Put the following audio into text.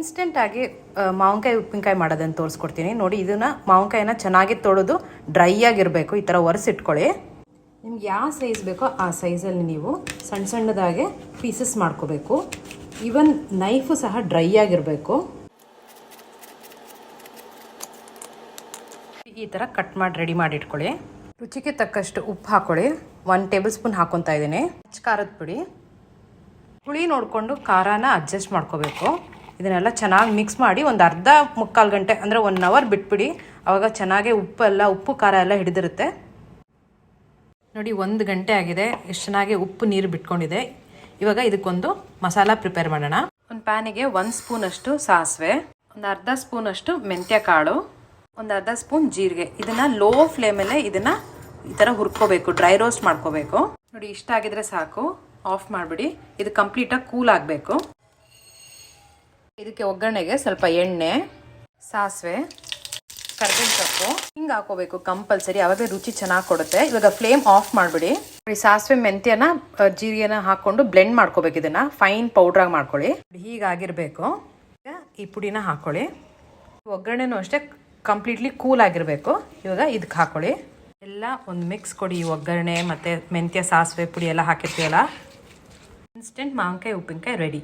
ಇನ್ಸ್ಟೆಂಟಾಗಿ ಮಾವಿನಕಾಯಿ, ಉಪ್ಪಿನಕಾಯಿ ಮಾಡೋದನ್ನು ತೋರಿಸ್ಕೊಡ್ತೀನಿ. ನೋಡಿ, ಇದನ್ನ ಮಾವಿನಕಾಯಿನ ಚೆನ್ನಾಗಿ ತೊಳೆದು ಡ್ರೈ ಆಗಿರಬೇಕು. ಈ ಥರ ಒರೆಸಿಟ್ಕೊಳ್ಳಿ ನಿಮ್ಗೆ ಯಾವ ಸೈಜ್ ಬೇಕೋ ಆ ಸೈಜಲ್ಲಿ ನೀವು ಸಣ್ಣ ಸಣ್ಣದಾಗೆ ಪೀಸಸ್ ಮಾಡ್ಕೋಬೇಕು. ಈವನ್ ನೈಫು ಸಹ ಡ್ರೈ ಆಗಿರಬೇಕು. ಈ ಥರ ಕಟ್ ಮಾಡಿ ರೆಡಿ ಮಾಡಿ ಇಟ್ಕೊಳ್ಳಿ. ರುಚಿಗೆ ತಕ್ಕಷ್ಟು ಉಪ್ಪು ಹಾಕೊಳ್ಳಿ. ಒನ್ ಟೇಬಲ್ ಸ್ಪೂನ್ ಹಾಕೊತಾ ಇದ್ದೀನಿ. ಖಾರದ ಪುಡಿ. ಹುಳಿ ನೋಡಿಕೊಂಡು ಖಾರನ ಅಡ್ಜಸ್ಟ್ ಮಾಡ್ಕೋಬೇಕು. ಇದನ್ನೆಲ್ಲ ಚೆನ್ನಾಗಿ ಮಿಕ್ಸ್ ಮಾಡಿ ಒಂದು ಅರ್ಧ ಮುಕ್ಕಾಲು ಗಂಟೆ, ಅಂದರೆ ಒನ್ ಅವರ್ ಬಿಟ್ಬಿಡಿ. ಆವಾಗ ಚೆನ್ನಾಗಿ ಉಪ್ಪೆಲ್ಲ ಉಪ್ಪು, ಖಾರ ಎಲ್ಲ ಹಿಡಿದಿರುತ್ತೆ. ನೋಡಿ, ಒಂದು ಗಂಟೆ ಆಗಿದೆ. ಎಷ್ಟು ಚೆನ್ನಾಗಿ ಉಪ್ಪು, ನೀರು ಬಿಟ್ಕೊಂಡಿದೆ. ಇವಾಗ ಇದಕ್ಕೊಂದು ಮಸಾಲ ಪ್ರಿಪೇರ್ ಮಾಡೋಣ. ಒಂದು ಪ್ಯಾನಿಗೆ ಒಂದು ಸ್ಪೂನಷ್ಟು ಸಾಸಿವೆ, ಒಂದು ಅರ್ಧ ಸ್ಪೂನಷ್ಟು ಮೆಂತ್ಯ ಕಾಳು ಒಂದು ಅರ್ಧ ಸ್ಪೂನ್ ಜೀರಿಗೆ. ಇದನ್ನು ಲೋ ಫ್ಲೇಮಲ್ಲೇ ಇದನ್ನು ಈ ಥರ ಹುರ್ಕೋಬೇಕು ಡ್ರೈ ರೋಸ್ಟ್ ಮಾಡ್ಕೋಬೇಕು. ನೋಡಿ, ಇಷ್ಟ ಆಗಿದ್ರೆ ಸಾಕು. ಆಫ್ ಮಾಡಿಬಿಡಿ. ಇದು ಕಂಪ್ಲೀಟಾಗಿ ಕೂಲ್ ಆಗಬೇಕು. ಇದಕ್ಕೆ ಒಗ್ಗರಣೆಗೆ ಸ್ವಲ್ಪ ಎಣ್ಣೆ, ಸಾಸಿವೆ, ಕರ್ಬೇವಿನ ಸೊಪ್ಪು, ಹಿಂಗೆ ಹಾಕೋಬೇಕು ಕಂಪಲ್ಸರಿ. ಅವಾಗೆ ರುಚಿ ಚೆನ್ನಾಗಿ ಕೊಡುತ್ತೆ. ಇವಾಗ ಫ್ಲೇಮ್ ಆಫ್ ಮಾಡಿಬಿಡಿ. ಸಾಸಿವೆ ಮೆಂತ್ಯನ ಜೀರಿಗೆನ ಹಾಕ್ಕೊಂಡು ಬ್ಲೆಂಡ್ ಮಾಡ್ಕೋಬೇಕು ಇದನ್ನ. ಫೈನ್ ಪೌಡ್ರಾಗಿ ಮಾಡ್ಕೊಳ್ಳಿ. ಹೀಗಾಗಿರಬೇಕು ಈ ಪುಡಿನ ಹಾಕ್ಕೊಳ್ಳಿ ಒಗ್ಗರಣೆನೂ ಅಷ್ಟೇ ಕಂಪ್ಲೀಟ್ಲಿ ಕೂಲ್ ಆಗಿರಬೇಕು. ಇವಾಗ ಇದಕ್ಕೆ ಹಾಕ್ಕೊಳ್ಳಿ ಎಲ್ಲ ಒಂದು ಮಿಕ್ಸ್ ಕೊಡಿ. ಒಗ್ಗರಣೆ ಮತ್ತು ಮೆಂತ್ಯ, ಸಾಸಿವೆ ಪುಡಿ ಎಲ್ಲ ಹಾಕಿರ್ತೀವಲ್ಲ ಇನ್ಸ್ಟೆಂಟ್ ಮಾವಿನಕಾಯಿ, ಉಪ್ಪಿನಕಾಯಿ ರೆಡಿ.